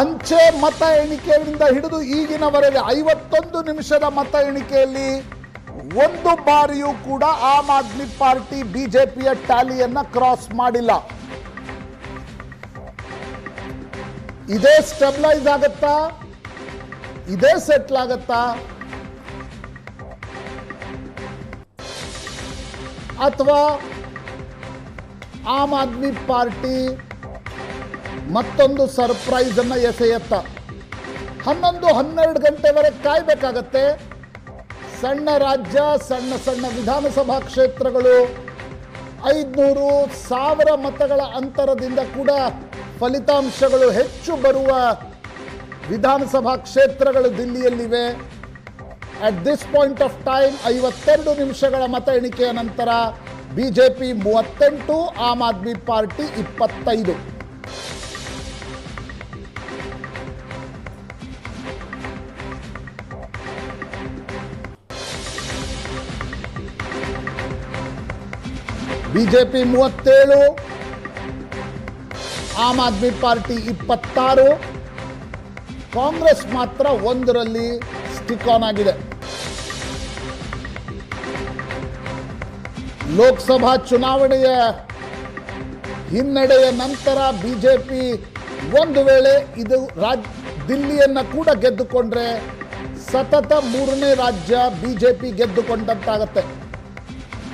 ಅಂಚೆ ಮತ ಎಣಿಕೆಯಿಂದ ಹಿಡಿದು ಈಗಿನವರೆಗೆ ಐವತ್ತೊಂದು ನಿಮಿಷದ ಮತ ಎಣಿಕೆಯಲ್ಲಿ ಒಂದು ಬಾರಿಯೂ ಕೂಡ ಆಮ್ ಆದ್ಮಿ ಪಾರ್ಟಿ ಬಿಜೆಪಿಯ ಟ್ಯಾಲಿಯನ್ನ ಕ್ರಾಸ್ ಮಾಡಿಲ್ಲ. ಇದೇ ಸ್ಟೆಬಿಲೈಸ್ ಆಗತ್ತಾ? ಇದೇ ಸೆಟ್ಲ್ ಆಗತ್ತಾ? ಅಥವಾ ಆಮ್ ಆದ್ಮಿ ಪಾರ್ಟಿ ಮತ್ತೊಂದು ಸರ್ಪ್ರೈಸ್ ಅನ್ನ ಎಸೆಯತ್ತ. ಹನ್ನೊಂದು ಹನ್ನೆರಡು ಗಂಟೆವರೆಗೆ ಕಾಯ್ಬೇಕಾಗತ್ತೆ. ಸಣ್ಣ ರಾಜ್ಯ, ಸಣ್ಣ ಸಣ್ಣ ವಿಧಾನಸಭಾ ಕ್ಷೇತ್ರಗಳು ಐದುನೂರು ಸಾವಿರ ಮತಗಳ ಅಂತರದಿಂದ ಕೂಡ ಫಲಿತಾಂಶಗಳು ಹೆಚ್ಚು ಬರುವ ವಿಧಾನಸಭಾ ಕ್ಷೇತ್ರಗಳು ದಿಲ್ಲಿಯಲ್ಲಿವೆ. At this point of time ಐವತ್ತೆರಡು ನಿಮಿಷಗಳ ಮತ ಎಣಿಕೆಯ ನಂತರ ಬಿಜೆಪಿ ಮೂವತ್ತೆಂಟು, ಆಮ್ ಆದ್ಮಿ ಪಾರ್ಟಿ ಇಪ್ಪತ್ತೈದು. ಬಿಜೆಪಿ ಮೂವತ್ತೇಳು, ಆಮ್ ಆದ್ಮಿ ಪಾರ್ಟಿ ಇಪ್ಪತ್ತಾರು, ಕಾಂಗ್ರೆಸ್ ಮಾತ್ರ ಒಂದರಲ್ಲಿ ಸ್ಟಿಕ್ ಆನ್ ಆಗಿದೆ. ಲೋಕಸಭಾ ಚುನಾವಣೆಯ ಹಿನ್ನಡೆಯ ನಂತರ ಬಿಜೆಪಿ ಒಂದು ವೇಳೆ ಇದು ರಾಜ್, ದಿಲ್ಲಿಯನ್ನು ಕೂಡ ಗೆದ್ದುಕೊಂಡ್ರೆ ಸತತ ಮೂರನೇ ರಾಜ್ಯ ಬಿಜೆಪಿ ಗೆದ್ದುಕೊಂಡಂತಾಗತ್ತೆ.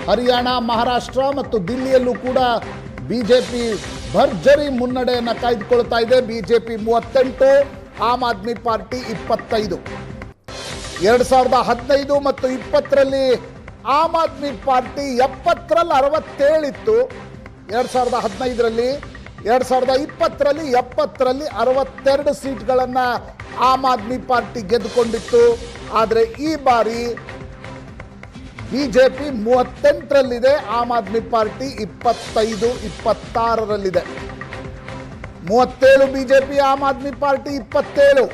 ಹರಿಯಾಣ, ಮಹಾರಾಷ್ಟ್ರ ಮತ್ತು ದಿಲ್ಲಿಯಲ್ಲೂ ಕೂಡ ಬಿಜೆಪಿ ಭರ್ಜರಿ ಮುನ್ನಡೆಯನ್ನು ಕಾಯ್ದುಕೊಳ್ತಾ ಇದೆ. ಬಿಜೆಪಿ ಮೂವತ್ತೆಂಟು, ಆಮ್ ಆದ್ಮಿ ಪಾರ್ಟಿ ಇಪ್ಪತ್ತೈದು. ಎರಡು ಸಾವಿರದ ಹದಿನೈದು ಮತ್ತು ಇಪ್ಪತ್ತರಲ್ಲಿ ಆಮ್ ಆದ್ಮಿ ಪಾರ್ಟಿ ಎಪ್ಪತ್ತರಲ್ಲಿ ಅರವತ್ತೇಳಿತ್ತು. ಎರಡು ಸಾವಿರದ ಹದಿನೈದರಲ್ಲಿ, ಎರಡು ಸಾವಿರದ ಇಪ್ಪತ್ತರಲ್ಲಿ ಎಪ್ಪತ್ತರಲ್ಲಿ ಅರವತ್ತೆರಡು ಸೀಟ್ಗಳನ್ನು ಆಮ್ ಆದ್ಮಿ ಪಾರ್ಟಿ ಗೆದ್ದುಕೊಂಡಿತ್ತು. ಆದರೆ ಈ ಬಾರಿ ಬಿಜೆಪಿ ಮೂವತ್ತೆಂಟರಲ್ಲಿದೆ, ಆಮ್ ಆದ್ಮಿ ಪಾರ್ಟಿ ಇಪ್ಪತ್ತೈದು, ಇಪ್ಪತ್ತಾರರಲ್ಲಿದೆ. ಮೂವತ್ತೇಳು ಬಿಜೆಪಿ, ಆಮ್ ಆದ್ಮಿ ಪಾರ್ಟಿ ಇಪ್ಪತ್ತೇಳು.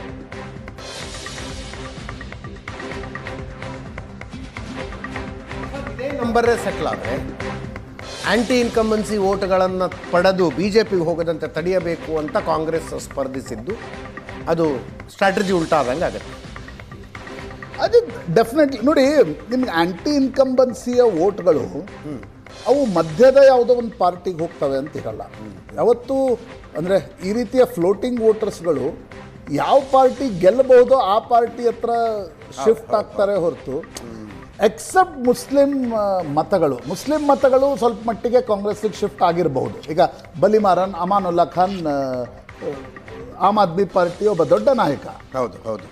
ನಂಬರೇ ಸೆಟ್ಲ್ ಆದರೆ ಆಂಟಿ ಇನ್ಕಂಬನ್ಸಿ ಓಟ್ಗಳನ್ನು ಪಡೆದು ಬಿ ಜೆ ಪಿಗೆ ಹೋಗದಂತೆ ತಡೆಯಬೇಕು ಅಂತ ಕಾಂಗ್ರೆಸ್ ಸ್ಪರ್ಧಿಸಿದ್ದು, ಅದು ಸ್ಟ್ರಾಟಜಿ ಉಲ್ಟಾದಂಗೆ ಆಗುತ್ತೆ. ಅದು ಡೆಫಿನೆಟ್ಲಿ ನೋಡಿ, ನಿಮ್ಗೆ ಆ್ಯಂಟಿ ಇನ್ಕಂಬನ್ಸಿಯ ಓಟ್ಗಳು ಅವು ಮಧ್ಯದ ಯಾವುದೋ ಒಂದು ಪಾರ್ಟಿಗೆ ಹೋಗ್ತವೆ ಅಂತ ಇರಲ್ಲ. ಯಾವತ್ತೂ ಅಂದರೆ ಈ ರೀತಿಯ ಫ್ಲೋಟಿಂಗ್ ವೋಟರ್ಸ್ಗಳು ಯಾವ ಪಾರ್ಟಿ ಗೆಲ್ಲಬಹುದೋ ಆ ಪಾರ್ಟಿ ಹತ್ರ ಶಿಫ್ಟ್ ಆಗ್ತಾರೆ ಹೊರತು. ಎಕ್ಸೆಪ್ಟ್ ಮುಸ್ಲಿಂ ಮತಗಳು. ಮುಸ್ಲಿಂ ಮತಗಳು ಸ್ವಲ್ಪ ಮಟ್ಟಿಗೆ ಕಾಂಗ್ರೆಸ್ಸಿಗೆ ಶಿಫ್ಟ್ ಆಗಿರಬಹುದು. ಈಗ ಬಲಿಮಾರನ್, ಅಮಾನುಲ್ಲಾ ಖಾನ್ ಆಮ್ ಆದ್ಮಿ ಪಾರ್ಟಿ ಒಬ್ಬ ದೊಡ್ಡ ನಾಯಕ. ಹೌದು ಹೌದು.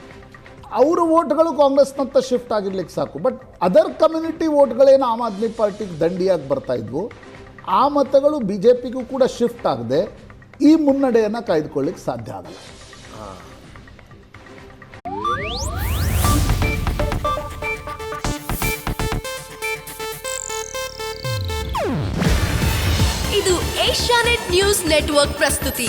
ಅವರ ವೋಟ್ಗಳು ಕಾಂಗ್ರೆಸ್ನತ್ತ ಶಿಫ್ಟ್ ಆಗಿರ್ಲಿಕ್ಕೆ ಸಾಕು. ಬಟ್ ಅದರ್ ಕಮ್ಯುನಿಟಿ ವೋಟ್ಗಳೇನು ಆಮ್ ಆದ್ಮಿ ಪಾರ್ಟಿಗೆ ದಂಡಿಯಾಗಿ ಬರ್ತಾ ಇದ್ವು. ಆ ಮತಗಳು ಬಿ ಜೆ ಪಿಗೂ ಕೂಡ ಶಿಫ್ಟ್ ಆಗದೆ, ಈ ಮುನ್ನಡೆಯನ್ನು ಕಾಯ್ದುಕೊಳ್ಳಿಕ್ಕೆ ಸಾಧ್ಯ ಆಗಲ್ಲ. ಇದು ಏಷ್ಯಾನೆಟ್ ನ್ಯೂಸ್ ನೆಟ್ವರ್ಕ್ ಪ್ರಸ್ತುತಿ.